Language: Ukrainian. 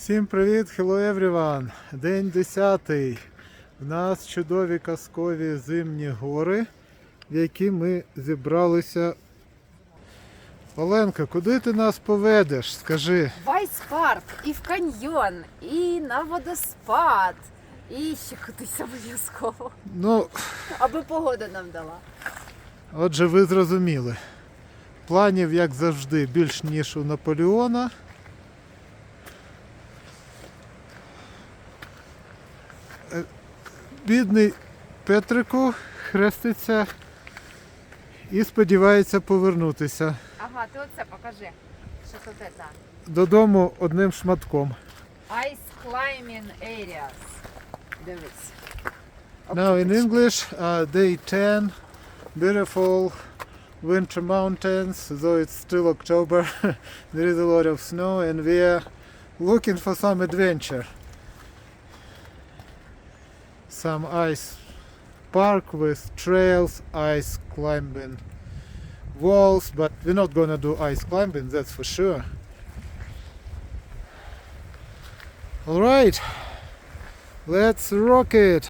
Всім привіт, hello everyone! День 10. У нас чудові казкові зимні гори, в які ми зібралися. Оленка, куди ти нас поведеш? Скажи. В айс-парк, і в каньйон, і на водоспад, і ще кудись обов'язково. Ну, Аби погода нам дала. отже, ви зрозуміли. Планів, як завжди, більш ніж у Наполеона. Бідний Петрику хреститься і сподівається повернутися Ага, ти оце покажи. Що це? додому одним шматком. Ice climbing areas. Дивись. Now in English, uh, day 10, beautiful winter mountains, though it's still October, there is a lot of snow and we are looking for some adventure. Some ice park with trails, ice climbing walls, but we're not gonna do ice climbing, that's for sure. Alright, let's rock it!